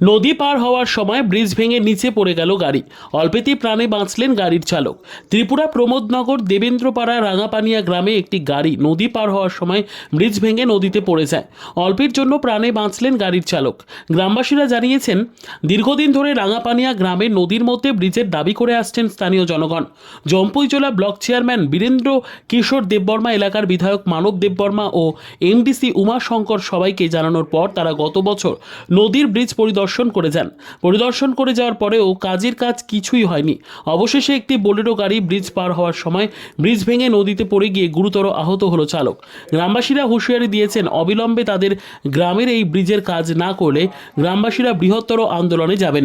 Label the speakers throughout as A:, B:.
A: নদী পার হওয়ার সময় ব্রিজ ভেঙে নিচে পড়ে গেল গাড়ি। অল্পেতেই প্রাণে বাঁচলেন গাড়ির চালক। ত্রিপুরা প্রমোদনগর দেবেন্দ্রপাড়া রাঙাপানিয়া গ্রামে একটি গাড়ি নদী পার হওয়ার সময় ব্রিজ ভেঙে নদীতে পড়ে যায়। অল্পের জন্য প্রাণে বাঁচলেন গাড়ির চালক। গ্রামবাসীরা জানিয়েছেন, দীর্ঘদিন ধরে রাঙাপানিয়া গ্রামে নদীর মধ্যে ব্রিজের দাবি করে আসছেন স্থানীয় জনগণ। জম্পুইজলা ব্লক চেয়ারম্যান বীরেন্দ্র কিশোর দেববর্মা, এলাকার বিধায়ক মানব দেববর্মা ও এমডিসি উমাশঙ্কর সবাইকে জানানোর পর তারা গত বছর নদীর ব্রিজ পরিদর্শন করে যান। পরিদর্শন করে যাওয়ার পরেও কাজের কাজ কিছুই হয়নি। অবশেষে একটি বোলেরো গাড়ি ব্রিজ পার হওয়ার সময় ব্রিজ ভেঙে নদীতে পড়ে গিয়ে গুরুতর আহত হলো চালক। গ্রামবাসীরা হুঁশিয়ারি দিয়েছেন, অবিলম্বে তাদের গ্রামের এই ব্রিজের কাজ না করলে গ্রামবাসীরা বৃহত্তর আন্দোলনে যাবেন।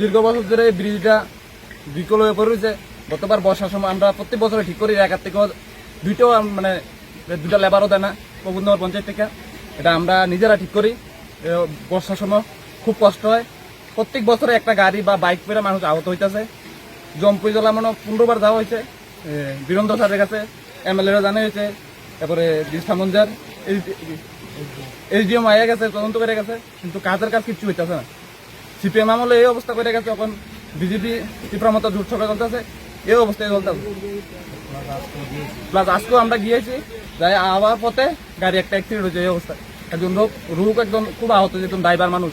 B: দীর্ঘ বছর ধরে এই ব্রিজটা বিকল হয়ে পড়েছে গতবার বর্ষার সময় আমরা প্রত্যেক বছরে ঠিক করি একার থেকে দুইটাও মানে দুটা লেবারও দেয় না প্রবুদ্ধনগর পঞ্চায়েত থেকে। এটা আমরা নিজেরা ঠিক করি। বর্ষার সময় খুব কষ্ট হয়। প্রত্যেক বছরে একটা গাড়ি বা বাইক পেরে মানুষ আহত হইতেছে। জম্পুই জেলা মানে পনেরোবার যাওয়া হয়েছে। বীরেন্দ্র স্যারের কাছে, এমএলএরা জানা হয়েছে। তারপরে দিষ্ঠা মঞ্জার এইচডিএম আইয়া গেছে তদন্ত করে গেছে, কিন্তু কাজের কাজ কিচ্ছু হইতেছে না। সিপিএম আমলে এই অবস্থা করে গেছে, এখন বিজেপি ত্রিপুরা মতো জোট সরকার চলতেছে, এই অবস্থায় চলতেছে। প্লাস আজকেও আমরা গিয়েছি, যাই আবার পথে গাড়ি একটা অ্যাক্সিডেন্ট হয়েছে, এই অবস্থায়। একজন লোক রুক একদম খুব আহত যেত ড্রাইভার মানুষ।